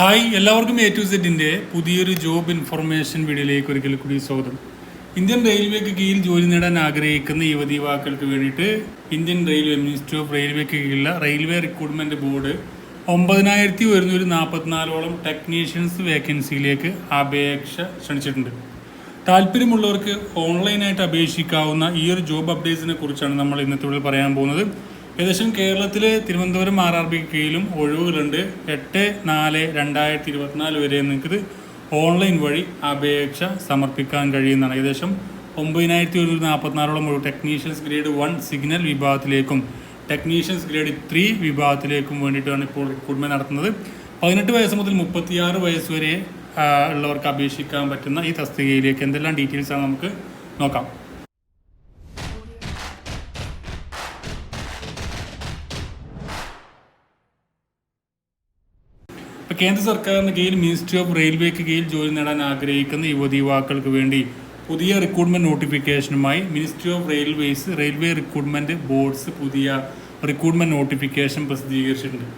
Hi എല്ലാവർക്കും A to സെറ്റിന്റെ പുതിയൊരു ജോബ് ഇൻഫർമേഷൻ വീഡിയോയിലേക്ക് ഒരിക്കൽ കൂടി സ്വാഗതം. ഇന്ത്യൻ റെയിൽവേക്ക് കീഴിൽ ജോലി നേടാൻ ആഗ്രഹിക്കുന്ന യുവതി യുവാക്കൾക്ക് വേണ്ടിയിട്ട് ഇന്ത്യൻ റെയിൽവേ മിനിസ്ട്രി ഓഫ് റെയിൽവേക്ക് കീഴിലുള്ള റെയിൽവേ റിക്രൂട്ട്മെന്റ് ബോർഡ് ഒമ്പതിനായിരത്തി ഒരുന്നൂറ്റി നാൽപ്പത്തിനാലോളം ടെക്നീഷ്യൻസ് വേക്കൻസിയിലേക്ക് അപേക്ഷ ക്ഷണിച്ചിട്ടുണ്ട്. താല്പര്യമുള്ളവർക്ക് ഓൺലൈനായിട്ട് അപേക്ഷിക്കാവുന്ന ഈ ഒരു ജോബ് അപ്ഡേറ്റ്സിനെ കുറിച്ചാണ് നമ്മൾ ഇന്നത്തെ പറയാൻ പോകുന്നത്. ഏകദേശം കേരളത്തിലെ തിരുവനന്തപുരം ആർ ആർ ബി കീഴിലും ഒഴിവുകളുണ്ട്. എട്ട് നാല് രണ്ടായിരത്തി ഇരുപത്തിനാല് വരെ നിങ്ങൾക്ക് ഓൺലൈൻ വഴി അപേക്ഷ സമർപ്പിക്കാൻ കഴിയുന്നതാണ്. ഏകദേശം ഒമ്പതിനായിരത്തി ഒരുന്നൂറ്റി നാൽപ്പത്തിനാലോളം ഒഴിവ് ടെക്നീഷ്യൻസ് ഗ്രേഡ് വൺ സിഗ്നൽ വിഭാഗത്തിലേക്കും ടെക്നീഷ്യൻസ് ഗ്രേഡ് ത്രീ വിഭാഗത്തിലേക്കും വേണ്ടിയിട്ടാണ് ഇപ്പോൾ റിക്രൂട്ട്മെന്റ് നടത്തുന്നത്. പതിനെട്ട് വയസ്സ് മുതൽ മുപ്പത്തിയാറ് വയസ്സ് വരെ ഉള്ളവർക്ക് അപേക്ഷിക്കാൻ പറ്റുന്ന ഈ തസ്തികയിലേക്ക് എന്തെല്ലാം ഡീറ്റെയിൽസാണ് നമുക്ക് നോക്കാം. ഇപ്പൊ കേന്ദ്ര സർക്കാരിന് കീഴിൽ മിനിസ്ട്രി ഓഫ് റെയിൽവേക്ക് കീഴിൽ ജോലി നേടാൻ ആഗ്രഹിക്കുന്ന യുവതി യുവാക്കൾക്ക് വേണ്ടി പുതിയ recruitment നോട്ടിഫിക്കേഷനുമായി ministry of railways railway recruitment boards പുതിയ റിക്രൂട്ട്മെന്റ് നോട്ടിഫിക്കേഷൻ പ്രസിദ്ധീകരിച്ചിട്ടുണ്ട്.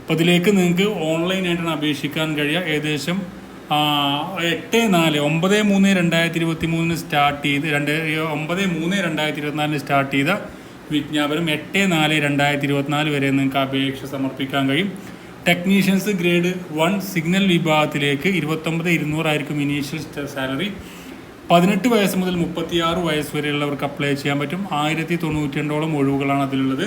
അപ്പോൾ അതിലേക്ക് നിങ്ങൾക്ക് ഓൺലൈനായിട്ടാണ് അപേക്ഷിക്കാൻ കഴിയുക. ഏകദേശം എട്ട് നാല് ഒമ്പത് മൂന്ന് രണ്ടായിരത്തി ഇരുപത്തി മൂന്നിന് സ്റ്റാർട്ട് ചെയ്ത് രണ്ട് ഒമ്പത് മൂന്ന് രണ്ടായിരത്തി ഇരുപത്തിനാലിന് സ്റ്റാർട്ട് ചെയ്ത വിജ്ഞാപനം എട്ട് നാല് രണ്ടായിരത്തി ഇരുപത്തിനാല് വരെ നിങ്ങൾക്ക് അപേക്ഷ സമർപ്പിക്കാൻ കഴിയും. ടെക്നീഷ്യൻസ് ഗ്രേഡ് വൺ സിഗ്നൽ വിഭാഗത്തിലേക്ക് ഇരുപത്തൊമ്പത് ഇരുന്നൂറായിരിക്കും ഇനീഷ്യൽ സാലറി പതിനെട്ട് വയസ്സ് മുതൽ മുപ്പത്തിയാറ് വയസ്സ് വരെയുള്ളവർക്ക് അപ്ലൈ ചെയ്യാൻ പറ്റും. ആയിരത്തി തൊണ്ണൂറ്റി രണ്ടോളം ഒഴിവുകളാണ് അതിലുള്ളത്.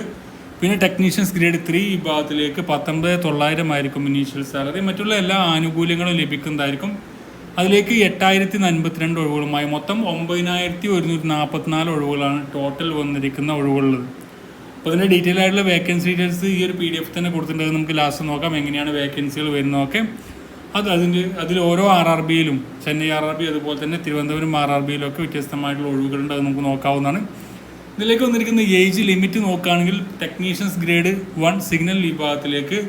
പിന്നെ ടെക്നീഷ്യൻസ് ഗ്രേഡ് ത്രീ വിഭാഗത്തിലേക്ക് പത്തൊമ്പത് തൊള്ളായിരം ആയിരിക്കും ഇനീഷ്യൽ സാലറി മറ്റുള്ള എല്ലാ ആനുകൂല്യങ്ങളും ലഭിക്കുന്നതായിരിക്കും. അതിലേക്ക് എട്ടായിരത്തി അൻപത്തിരണ്ട് ഒഴിവുകളുമായി മൊത്തം ഒമ്പതിനായിരത്തി ഒരുന്നൂറ്റി നാൽപ്പത്തിനാല് ഒഴിവുകളാണ് ടോട്ടൽ വന്നിരിക്കുന്ന ഒഴിവുകളുള്ളത്. അപ്പോൾ അതിന്റെ ഡീറ്റെയിൽ ആയിട്ടുള്ള വേക്കൻസി ഡീറ്റെയിൽസ് ഈ ഒരു പി ഡി എഫ് തന്നെ കൊടുത്തിട്ടുണ്ട്. നമുക്ക് ലാസ്റ്റ് നോക്കാം. എങ്ങനെയാണ് വേക്കൻസികൾ വരുന്നതൊക്കെ അത് അതിന്റെ അതിൽ ഓരോ ആർ ആർ ബിയിലും ചെന്നൈ ആർ ആർ ബി അതുപോലെ തന്നെ തിരുവനന്തപുരം ആർ ആർ ബിയിലും ഒക്കെ വ്യത്യസ്തമായിട്ടുള്ള ഒഴിവുകളുണ്ട് അത് നമുക്ക് നോക്കാവുന്നതാണ്. ഇതിലേക്ക് വന്നിരിക്കുന്ന ഏജ് ലിമിറ്റ് നോക്കുകയാണെങ്കിൽ ടെക്നീഷ്യൻസ് ഗ്രേഡ് വൺ സിഗ്നൽ വിഭാഗത്തിലേക്ക്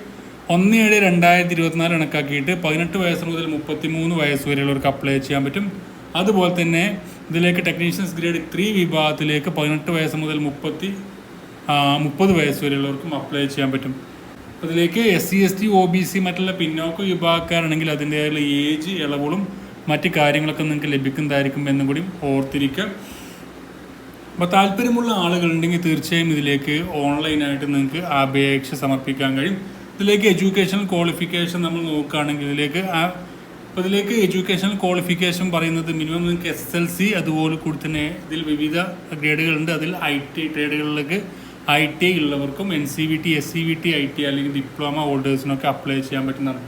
ഒന്ന് ഏഴ് രണ്ടായിരത്തി ഇരുപത്തിനാല് കണക്കാക്കിയിട്ട് പതിനെട്ട് വയസ്സ് മുതൽ മുപ്പത്തി മൂന്ന് വയസ്സ് വരെയുള്ളവർക്ക് അപ്ലൈ ചെയ്യാൻ പറ്റും. അതുപോലെ തന്നെ ഇതിലേക്ക് ടെക്നീഷ്യൻസ് ഗ്രേഡ് ത്രീ വിഭാഗത്തിലേക്ക് പതിനെട്ട് വയസ്സ് മുതൽ മുപ്പത്തി മുപ്പത് വയസ്സ് വരെയുള്ളവർക്കും അപ്ലൈ ചെയ്യാൻ പറ്റും. അതിലേക്ക് S C S T O B C മറ്റുള്ള പിന്നോക്ക വിഭാഗക്കാരാണെങ്കിൽ അതിന്റെതായുള്ള ഏജ് ഇളവുകളും മറ്റ് കാര്യങ്ങളൊക്കെ നിങ്ങൾക്ക് ലഭിക്കുന്നതായിരിക്കും എന്നും കൂടി ഓർത്തിരിക്കുക. അപ്പോൾ താല്പര്യമുള്ള ആളുകളുണ്ടെങ്കിൽ തീർച്ചയായും ഇതിലേക്ക് ഓൺലൈനായിട്ട് നിങ്ങൾക്ക് അപേക്ഷ സമർപ്പിക്കാൻ കഴിയും. ഇതിലേക്ക് എഡ്യൂക്കേഷണൽ ക്വാളിഫിക്കേഷൻ നമ്മൾ നോക്കുകയാണെങ്കിൽ ഇതിലേക്ക് അപ്പോൾ ഇതിലേക്ക് എഡ്യൂക്കേഷണൽ ക്വാളിഫിക്കേഷൻ പറയുന്നത് മിനിമം നിങ്ങൾക്ക് എസ് എൽ സി അതുപോലെ കൂടി തന്നെ ഇതിൽ വിവിധ ഗ്രേഡുകളുണ്ട് അതിൽ ഐ ടി ട്രേഡുകളിലേക്ക് ഐ ടി ഐ ഉള്ളവർക്കും N C V T S C V T I T അല്ലെങ്കിൽ ഡിപ്ലോമ ഹോൾഡേഴ്സിനൊക്കെ അപ്ലൈ ചെയ്യാൻ പറ്റുന്നതാണ്.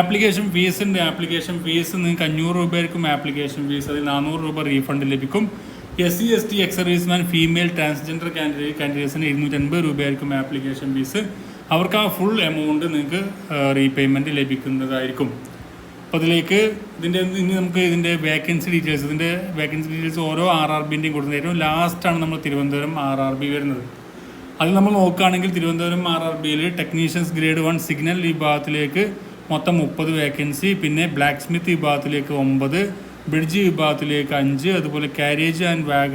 ആപ്ലിക്കേഷൻ ഫീസ് ഉണ്ട്. ആപ്ലിക്കേഷൻ ഫീസ് നിങ്ങൾക്ക് അഞ്ഞൂറ് രൂപയായിരിക്കും ആപ്ലിക്കേഷൻ ഫീസ് അതിൽ നാനൂറ് രൂപ റീഫണ്ട് ലഭിക്കും. S C S T ex serviceman female transgender candidate കാൻഡിഡേറ്റ്സിന് ഇരുന്നൂറ്റൻപത് രൂപയായിരിക്കും ആപ്ലിക്കേഷൻ ഫീസ് അവർക്ക് ആ ഫുൾ എമൗണ്ട് നിങ്ങൾക്ക് റീപേയ്മെന്റ് ലഭിക്കുന്നതായിരിക്കും. അപ്പോൾ അതിലേക്ക് ഇതിന്റെ ഇനി നമുക്ക് ഇതിന്റെ വേക്കൻസി ഡീറ്റെയിൽസ് ഇതിന്റെ വേക്കൻസി ഡീറ്റെയിൽസ് ഓരോ ആർ ആർ ബിന്റെയും കൊടുക്കുന്നതായിരിക്കും. ലാസ്റ്റാണ് നമ്മൾ തിരുവനന്തപുരം ആർ ആർ ബി വരുന്നത്. അതിൽ നമ്മൾ നോക്കുകയാണെങ്കിൽ തിരുവനന്തപുരം ആർ ആർ ബിയിൽ ടെക്നീഷ്യൻസ് ഗ്രേഡ് വൺ സിഗ്നൽ വിഭാഗത്തിലേക്ക് മൊത്തം മുപ്പത് വേക്കൻസി പിന്നെ ബ്ലാക്ക് സ്മിത്ത് വിഭാഗത്തിലേക്ക് ഒമ്പത് ബ്രിഡ്ജ് വിഭാഗത്തിലേക്ക് അഞ്ച് അതുപോലെ കാരേജ് ആൻഡ് വാഗ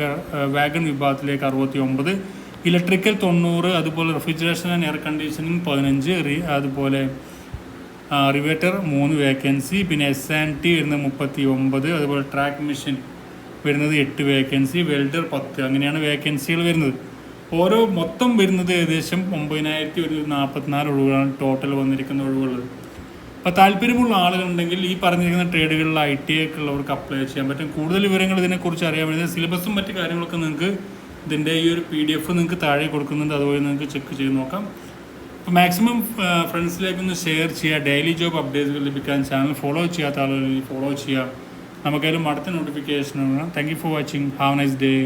വാഗൺ വിഭാഗത്തിലേക്ക് അറുപത്തി ഒമ്പത് ഇലക്ട്രിക്കൽ തൊണ്ണൂറ് അതുപോലെ റെഫ്രിജറേഷൻ ആൻഡ് എയർ കണ്ടീഷനിങ് പതിനഞ്ച് അതുപോലെ റിവേറ്റർ മൂന്ന് വേക്കൻസി പിന്നെ എസ് ആൻഡ് ടി വരുന്നത് മുപ്പത്തി ഒമ്പത് അതുപോലെ ട്രാക്ക് മെഷീൻ വരുന്നത് എട്ട് വേക്കൻസി വെൽഡർ പത്ത് അങ്ങനെയാണ് വേക്കൻസികൾ വരുന്നത്. ഓരോ മൊത്തം വരുന്നത് ഏകദേശം ഒമ്പതിനായിരത്തി ഒരു നാൽപ്പത്തിനാല് ഒഴിവുകളാണ് ടോട്ടൽ വന്നിരിക്കുന്ന ഒഴിവുള്ളത്. അപ്പോൾ താല്പര്യമുള്ള ആളുകളുണ്ടെങ്കിൽ ഈ പറഞ്ഞിരിക്കുന്ന ട്രേഡുകളിൽ ഐ ടി ഒക്കെ ഉള്ളവർക്ക് അപ്ലൈ ചെയ്യാൻ പറ്റും. കൂടുതൽ വിവരങ്ങൾ ഇതിനെക്കുറിച്ച് അറിയാൻ വേണ്ടി സിലബസും മറ്റു കാര്യങ്ങളൊക്കെ നിങ്ങൾക്ക് ഇതിന്റെ ഈ ഒരു പി ഡി എഫ് നിങ്ങൾക്ക് താഴെ കൊടുക്കുന്നുണ്ട്. അതുപോലെ നിങ്ങൾക്ക് ചെക്ക് ചെയ്ത് നോക്കാം. അപ്പോൾ മാക്സിമം ഫ്രണ്ട്സിലേക്കൊന്ന് ഷെയർ ചെയ്യുക. ഡെയിലി ജോബ് അപ്ഡേറ്റ്സുകൾ ലഭിക്കാൻ ചാനൽ ഫോളോ ചെയ്യാത്ത ആളുകൾ ഫോളോ ചെയ്യുക. നമുക്കായാലും അടുത്ത notification thank you for watching have nice day